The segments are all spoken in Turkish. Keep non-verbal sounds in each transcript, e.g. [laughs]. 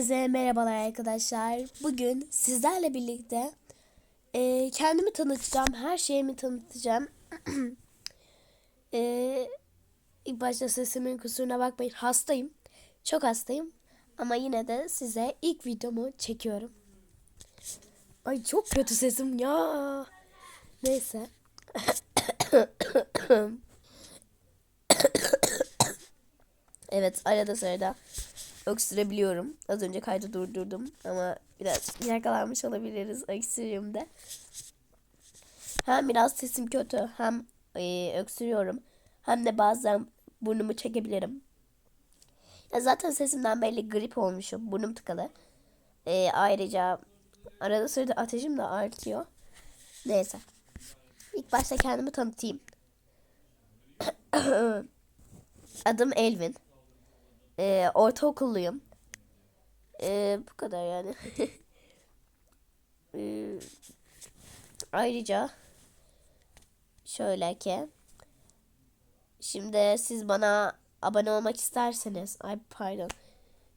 Herkese merhabalar arkadaşlar. Bugün sizlerle birlikte e, kendimi tanıtacağım, her şeyimi tanıtacağım. [clears throat] e, ilk başta sesimin kusuruna bakmayın. Hastayım. Çok hastayım. Ama yine de size ilk videomu çekiyorum. Ay çok kötü sesim ya. Neyse. [clears throat] evet arada sırada öksürebiliyorum. Az önce kaydı durdurdum ama biraz yakalanmış olabiliriz öksürüğümde. Hem biraz sesim kötü hem e, öksürüyorum hem de bazen burnumu çekebilirim. Ya zaten sesimden belli grip olmuşum. Burnum tıkalı. E, ayrıca arada sırada ateşim de artıyor. Neyse. İlk başta kendimi tanıtayım. [coughs] Adım Elvin. Ee, ortaokulluyum. Ee, bu kadar yani. [laughs] ee, ayrıca şöyle ki şimdi siz bana abone olmak isterseniz ay pardon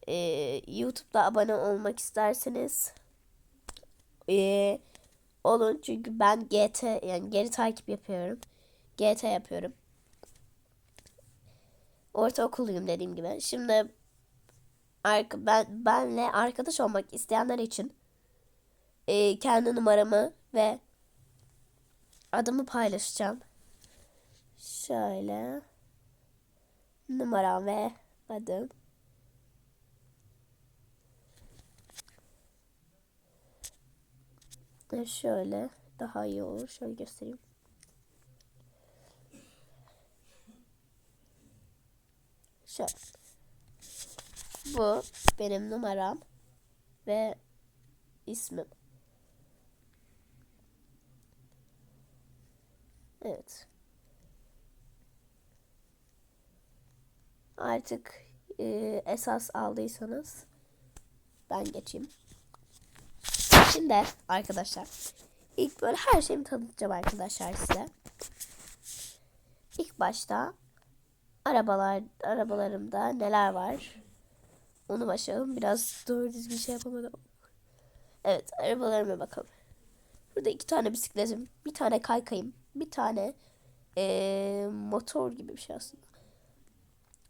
ee, YouTube'da abone olmak isterseniz ee, olun çünkü ben GT yani geri takip yapıyorum. GT yapıyorum ortaokulluyum dediğim gibi. Şimdi arka, ben benle arkadaş olmak isteyenler için e, kendi numaramı ve adımı paylaşacağım. Şöyle numaram ve adım. Şöyle daha iyi olur. Şöyle göstereyim. Şöyle. Bu benim numaram ve ismim. Evet. Artık e, esas aldıysanız ben geçeyim. Şimdi arkadaşlar ilk böyle her şeyimi tanıtacağım arkadaşlar size. İlk başta arabalar arabalarımda neler var? Onu başlayalım. Biraz doğru düzgün şey yapamadım. Evet arabalarıma bakalım. Burada iki tane bisikletim, bir tane kaykayım, bir tane ee, motor gibi bir şey aslında.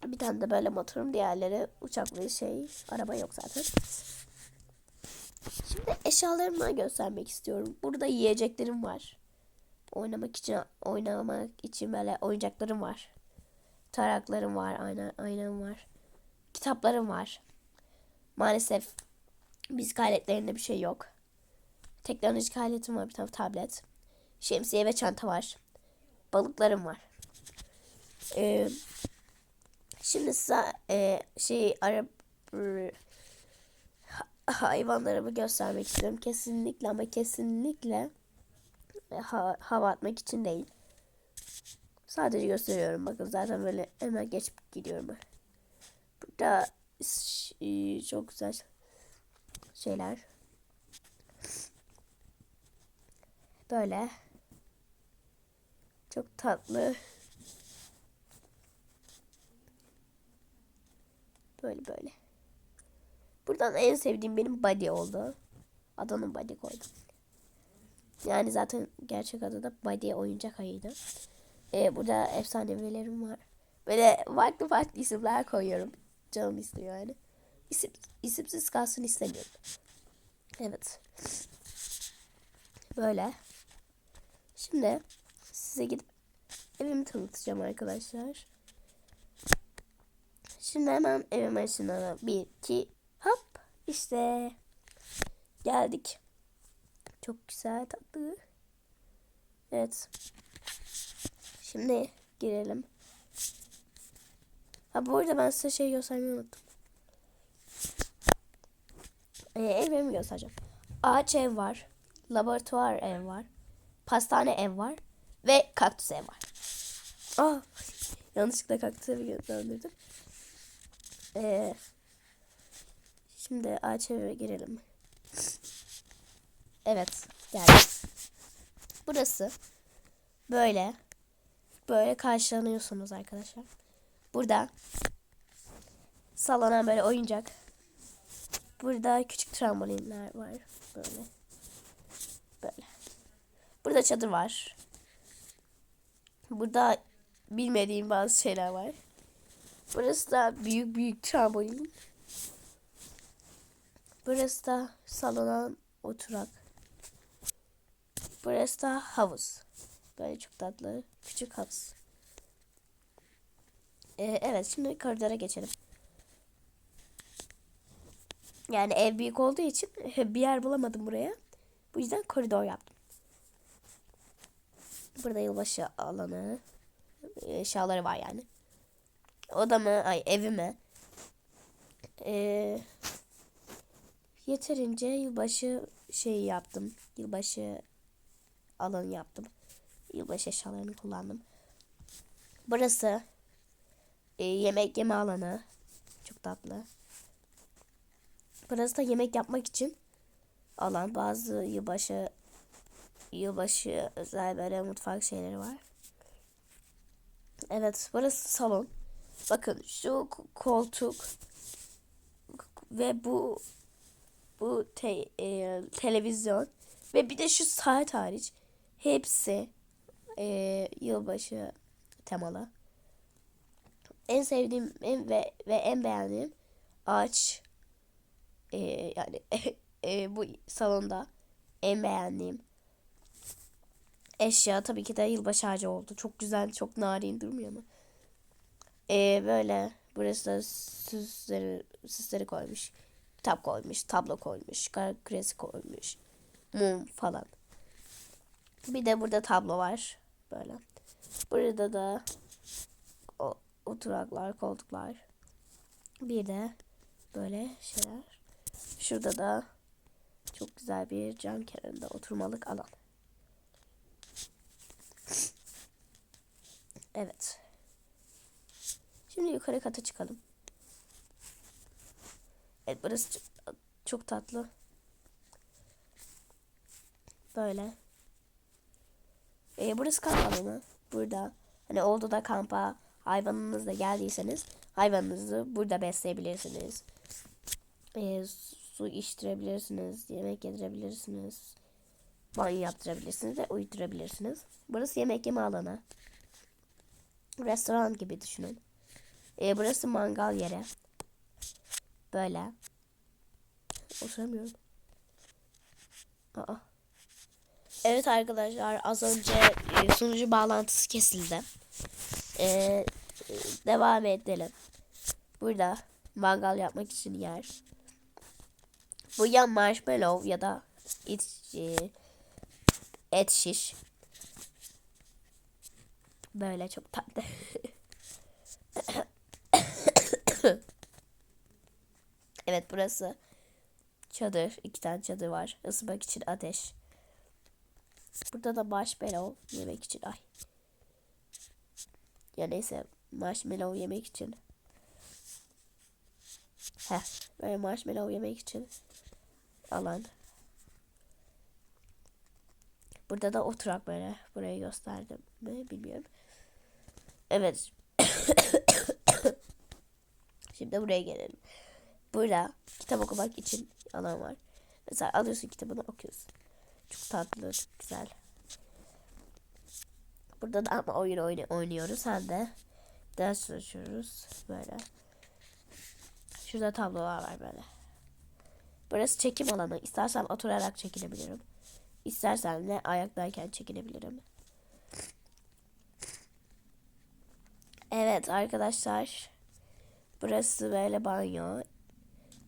Bir tane de böyle motorum, diğerleri uçaklı şey, araba yok zaten. Şimdi eşyalarımı göstermek istiyorum. Burada yiyeceklerim var. Oynamak için oynamak için böyle oyuncaklarım var. Taraklarım var, ayna, aynam var. Kitaplarım var. Maalesef müzik aletlerinde bir şey yok. Teknolojik aletim var bir tane tablet. Şemsiye ve çanta var. Balıklarım var. Ee, şimdi size e, şey ara hayvanlarımı göstermek istiyorum. Kesinlikle ama kesinlikle ha, hava atmak için değil. Sadece gösteriyorum. Bakın zaten böyle hemen geçip gidiyorum. Burada çok güzel şeyler. Böyle. Çok tatlı. Böyle böyle. Buradan en sevdiğim benim Buddy oldu. Adını Buddy koydum. Yani zaten gerçek adı da Buddy oyuncak ayıydı. Ee, burada efsanevilerim var. Böyle farklı farklı isimler koyuyorum. Canım istiyor yani. İsim, isimsiz kalsın istemiyorum. Evet. Böyle. Şimdi size gidip evimi tanıtacağım arkadaşlar. Şimdi hemen evime ışınlanalım. Bir, iki, hop. İşte. Geldik. Çok güzel tatlı. Evet. Şimdi girelim. Ha bu arada ben size şey göstermeyi unuttum. Ee, evimi göstereceğim. Ağaç ev var. Laboratuvar ev var. Pastane ev var. Ve kaktüs ev var. Aa, yanlışlıkla kaktüs evi gönderdim. Ee, şimdi ağaç eve girelim. Evet geldik. Burası böyle böyle karşılanıyorsunuz arkadaşlar. Burada salona böyle oyuncak. Burada küçük trambolinler var. Böyle. Böyle. Burada çadır var. Burada bilmediğim bazı şeyler var. Burası da büyük büyük trambolin. Burası da salona oturak. Burası da havuz. Böyle çok tatlı küçük havuz. Ee, evet şimdi koridora geçelim. Yani ev büyük olduğu için [laughs] bir yer bulamadım buraya. Bu yüzden koridor yaptım. Burada yılbaşı alanı. Eşyaları var yani. Odamı, ay evime. Ee, yeterince yılbaşı şeyi yaptım. Yılbaşı alanı yaptım. Yılbaşı eşyalarını kullandım. Burası e, yemek yeme alanı. Çok tatlı. Burası da yemek yapmak için alan. Bazı yılbaşı yılbaşı özel böyle mutfak şeyleri var. Evet burası salon. Bakın şu koltuk ve bu bu te, e, televizyon ve bir de şu saat hariç hepsi e, yılbaşı temalı. En sevdiğim en ve, ve en beğendiğim ağaç e, yani [laughs] e, bu salonda en beğendiğim eşya tabii ki de yılbaşı ağacı oldu. Çok güzel, çok narin durmuyor mu? E, böyle burası da süsleri, süsleri koymuş. Kitap koymuş, tablo koymuş, küresi koymuş. Mum falan. Bir de burada tablo var. Böyle. Burada da oturaklar, koltuklar. Bir de böyle şeyler. Şurada da çok güzel bir cam kenarında oturmalık alan. Evet. Şimdi yukarı kata çıkalım. Evet burası çok tatlı. Böyle. Ee, burası kamp alanı. Burada hani oldu da kampa hayvanınızla geldiyseniz hayvanınızı burada besleyebilirsiniz. Ee, su içtirebilirsiniz, yemek yedirebilirsiniz, banyo yaptırabilirsiniz ve uyuturabilirsiniz. Burası yemek yeme alanı. Restoran gibi düşünün. Ee, burası mangal yeri. Böyle. Oturamıyorum. Aa. Evet arkadaşlar az önce e, sunucu bağlantısı kesildi. Ee, devam edelim. Burada mangal yapmak için yer. Bu ya marshmallow ya da et, e, et şiş. Böyle çok tatlı. [coughs] evet burası çadır. iki tane çadır var. Isınmak için ateş. Burada da marshmallow yemek için. Ay. Ya neyse marshmallow yemek için. Heh, böyle marshmallow yemek için alan. Burada da oturak böyle. Burayı gösterdim mi bilmiyorum. Evet. [coughs] Şimdi buraya gelelim. Burada kitap okumak için alan var. Mesela alıyorsun kitabını okuyorsun. Çok tatlı, çok güzel. Burada da ama oyun oynuyoruz. Hem de ders çalışıyoruz. Böyle. Şurada tablolar var böyle. Burası çekim alanı. İstersen oturarak çekinebilirim. İstersen de ayaktayken çekinebilirim. Evet arkadaşlar. Burası böyle banyo.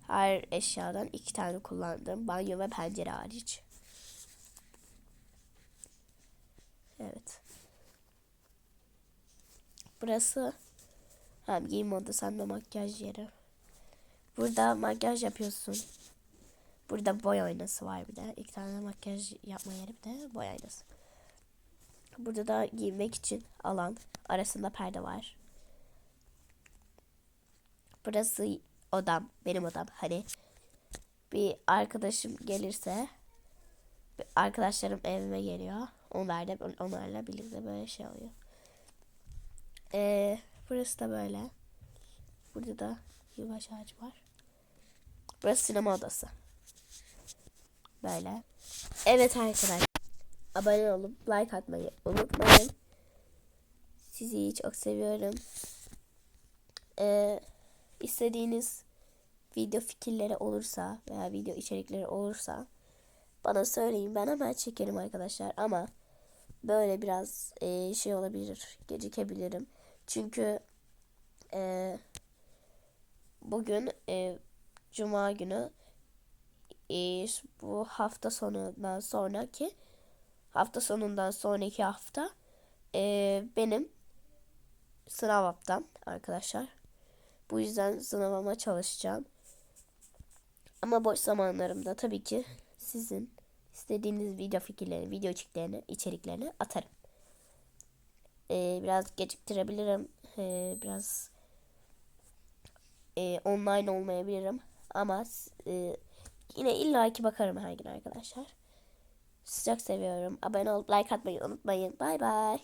Her eşyadan iki tane kullandım. Banyo ve pencere hariç. Evet. Burası hem giyim odası de makyaj yeri. Burada makyaj yapıyorsun. Burada boy aynası var bir de. İki tane makyaj yapma yeri bir de boy aynası. Burada da giymek için alan. Arasında perde var. Burası odam. Benim odam. Hani bir arkadaşım gelirse arkadaşlarım evime geliyor. Onlar da onlarla birlikte böyle şey oluyor. Ee, burası da böyle. Burada da yılbaşı ağacı var. Burası sinema odası. Böyle. Evet arkadaşlar. Abone olup like atmayı unutmayın. Sizi çok seviyorum. Ee, istediğiniz video fikirleri olursa veya video içerikleri olursa bana söyleyin. Ben hemen çekerim arkadaşlar ama böyle biraz e, şey olabilir. Gecikebilirim. Çünkü e, bugün e, Cuma günü e, bu hafta sonundan sonraki hafta sonundan sonraki hafta e, benim sınav haftam arkadaşlar. Bu yüzden sınavıma çalışacağım. Ama boş zamanlarımda tabii ki sizin istediğiniz video fikirlerini, video içeriklerini, içeriklerini atarım. Ee, biraz geciktirebilirim. Ee, biraz e, online olmayabilirim. Ama e, yine illaki bakarım her gün arkadaşlar. Sıcak seviyorum. Abone olup like atmayı unutmayın. Bay bay.